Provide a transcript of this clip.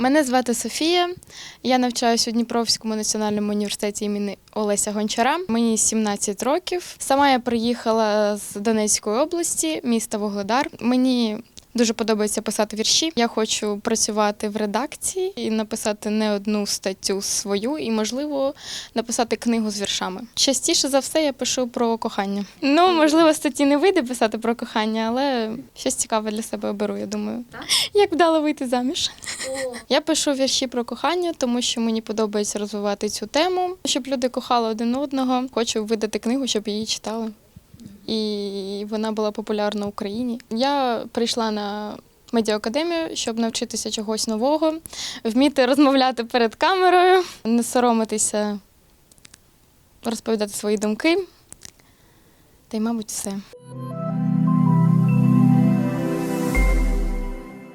Мене звати Софія. Я навчаюся у Дніпровському національному університеті імені Олеся Гончара. Мені 17 років. Сама я приїхала з Донецької області, міста Вугледар. Мені Дуже подобається писати вірші. Я хочу працювати в редакції і написати не одну статтю свою, і, можливо, написати книгу з віршами. Частіше за все я пишу про кохання. Ну, можливо, статті не вийде писати про кохання, але щось цікаве для себе оберу, я думаю. Як вдало вийти заміж? Я пишу вірші про кохання, тому що мені подобається розвивати цю тему, щоб люди кохали один одного. Хочу видати книгу, щоб її читали. І вона була популярна в Україні. Я прийшла на медіаакадемію, щоб навчитися чогось нового, вміти розмовляти перед камерою, не соромитися, розповідати свої думки. Та й, мабуть, все.